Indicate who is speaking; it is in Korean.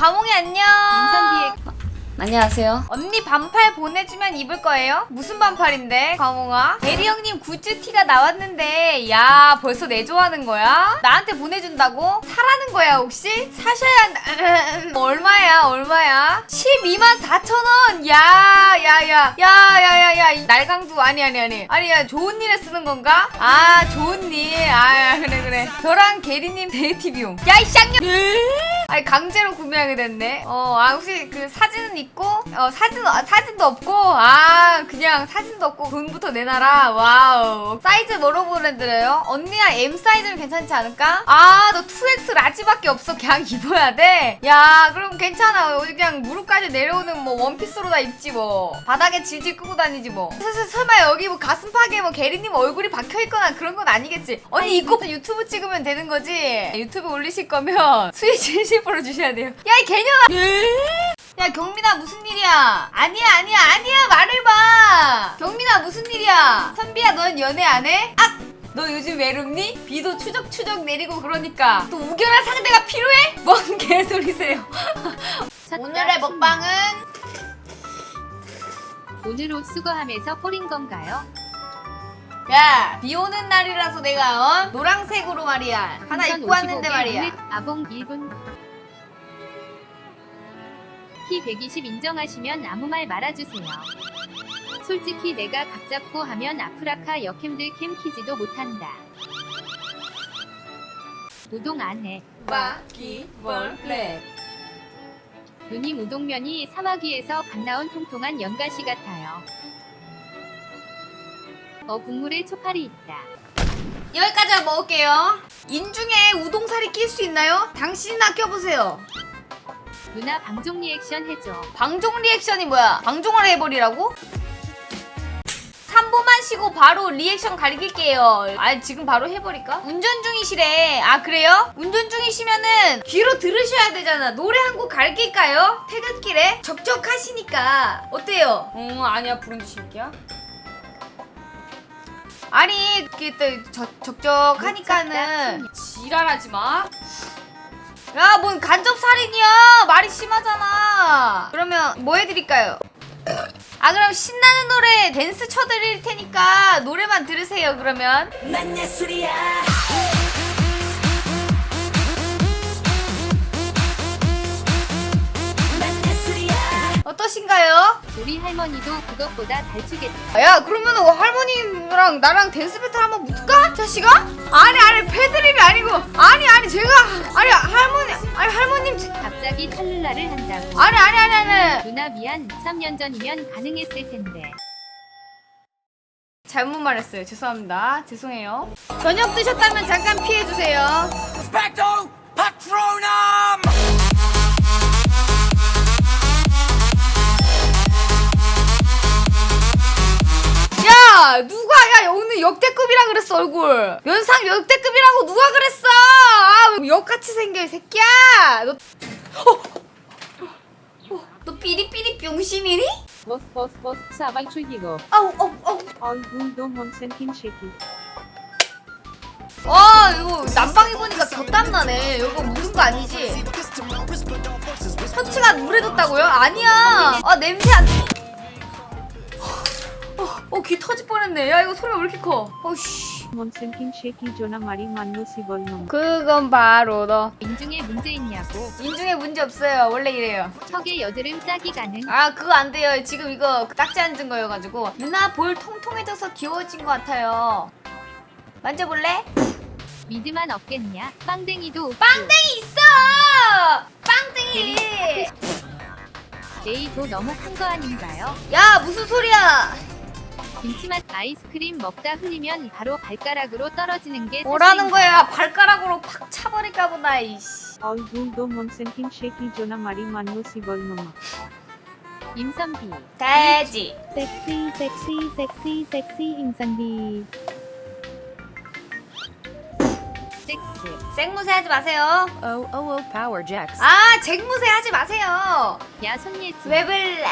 Speaker 1: 가몽이 안녕.
Speaker 2: 인선비의
Speaker 1: 안녕하세요. 언니 반팔 보내주면 입을 거예요? 무슨 반팔인데, 가몽아? 대리 형님 굿즈 티가 나왔는데, 야, 벌써 내조하는 거야? 나한테 보내준다고? 사라는 거야, 혹시? 사셔야. 얼마야, 얼마야? 12만 4천원! 야, 야, 야, 야, 야, 야, 야, 이 날강두, 아니, 아니, 아니. 아니, 야, 좋은 일에 쓰는 건가? 아, 좋은 일. 아, 그래, 그래. 저랑 게리님 데이트 비용. 야, 이 쌍년! 강제로 구매하게 됐네. 어, 아 혹시 그 사진은 있고, 어 사진 아, 사진도 없고, 아 그냥 사진도 없고 돈부터 내놔라. 와우. 사이즈 뭐로 보내드려요? 언니야 M 사이즈면 괜찮지 않을까? 아, 너 2X 라지밖에 없어. 그냥 입어야 돼. 야, 그럼 괜찮아. 그냥 무릎까지 내려오는 뭐 원피스로 다 입지 뭐. 바닥에 질질 끄고 다니지 뭐. 서, 서, 설마 여기 뭐 가슴팍에 뭐 게리님 얼굴이 박혀 있거나 그런 건 아니겠지? 언니 입고 유튜브 찍으면 되는 거지. 유튜브 올리실 거면 수익 70% 주셔야 돼요. 야 이 개년아. 야 경민아 무슨 일이야? 아니야 아니야 아니야 말해봐. 경민아 무슨 일이야? 선비야 넌 연애 안 해? 아! 너 요즘 외롭니? 비도 추적추적 내리고 그러니까 또 우결할 상대가 필요해? 뭔 개소리세요? 오늘의 먹방은
Speaker 2: 오늘 옷 수거하면서 꼬린 건가요?
Speaker 1: 야, 비 오는 날이라서 내가 어? 노란색으로 말이야. 하나 입고 왔는데
Speaker 2: 55개
Speaker 1: 말이야.
Speaker 2: 아봉 1분 키120 인정하시면 아무 말 말아주세요. 솔직히 내가 각 잡고 하면 아프라카 역캠들 캠 키지도 못한다. 우동 안 해.
Speaker 1: 바퀴벌레.
Speaker 2: 누님 우동면이 사마귀에서 갓 나온 통통한 연가시 같아요. 어 국물에 초파리 있다.
Speaker 1: 여기까지 먹을게요. 인중에 우동살이 낄 수 있나요? 당신이나 껴보세요.
Speaker 2: 누나 방종 리액션 해줘.
Speaker 1: 방종 리액션이 뭐야? 방종을 해버리라고? 3분만 쉬고 바로 리액션 가리킬게요. 아 지금 바로 해버릴까? 운전 중이시래. 아 그래요? 운전 중이시면은 귀로 들으셔야 되잖아. 노래 한곡 가르칠까요? 퇴근길에 적적하시니까 어때요? 어 아니야 부른 주실게요. 아니 그게 또 적- 적적하니까는 지랄하지 마. 야, 뭔 간접 살인이야? 말이 심하잖아. 그러면 뭐 해드릴까요? 아, 그럼 신나는 노래 댄스 쳐드릴 테니까 노래만 들으세요. 그러면
Speaker 3: 난 예술이야 난 예술이야
Speaker 1: 어떠신가요?
Speaker 2: 우리 할머니도 그것보다 잘 추겠다.
Speaker 1: 야, 그러면 할머니 랑 나랑 댄스 배틀 한번 붙을까? 자식아? 아니, 아니, 패드립이 아니고, 아니, 아니, 제가, 아니, 할머니, 아니, 할머님, 제-
Speaker 2: 갑자기 탈룰라를 한다고.
Speaker 1: 아니, 아니, 아니, 아니.
Speaker 2: 누나 미안. 3년 전이면 가능했을 텐데.
Speaker 1: 잘못 말했어요. 죄송합니다. 죄송해요. 저녁 드셨다면 잠깐 피해주세요. 역대급이라 그랬어 얼굴 연상 역대급이라고 누가 그랬어 아, 역같이 생겨 이 새끼야 너 어, 어, 너 삐리삐리 병신이니?
Speaker 4: Vos sabay chuyego.
Speaker 1: 아우
Speaker 4: All who do monsenkin shaky.
Speaker 1: 아 이거 난방에 보니까 곁땀나네 이거 묻은 거 아니지? 셔츠가 물에 뒀다고요? 아니야 아 냄새 안 귀 터질 뻔했네. 야, 이거 소리가 왜 이렇게 커? 어씨.
Speaker 4: Monsenkin shaky jona mari manno sibol nom.
Speaker 1: 그건 바로 너.
Speaker 2: 인중에 문제 있냐고.
Speaker 1: 인중에 문제 없어요. 원래 이래요.
Speaker 2: 턱에 여드름 짜기 가능.
Speaker 1: 아 그거 안 돼요 지금 이거 딱지 앉은 거여가지고 누나 볼 통통해져서 귀여워진 것 같아요 만져볼래?
Speaker 2: 미드만 없겠냐? 빵댕이도
Speaker 1: 빵댕이 있어 빵댕이
Speaker 2: 에이도 너무 큰 거 아닌가요?
Speaker 1: 야 무슨 소리야
Speaker 2: 김치맛 아이스크림 먹다 흘리면 바로 발가락으로 떨어지는 게
Speaker 1: 뭐라는? 거야? 발가락으로 팍 차버릴까 보다 이씨.
Speaker 4: do monsenkin shaky jona mari manno sibol nom.
Speaker 2: 임선비.
Speaker 1: 돼지.
Speaker 2: 섹시 섹시 섹시 섹시 임선비. 섹스.
Speaker 1: 생무새 하지 마세요.
Speaker 5: Oh, oh, oh, Power Jacks.
Speaker 1: 아 쟁무새 하지 마세요.
Speaker 2: 야 손예지.
Speaker 1: 왜 불러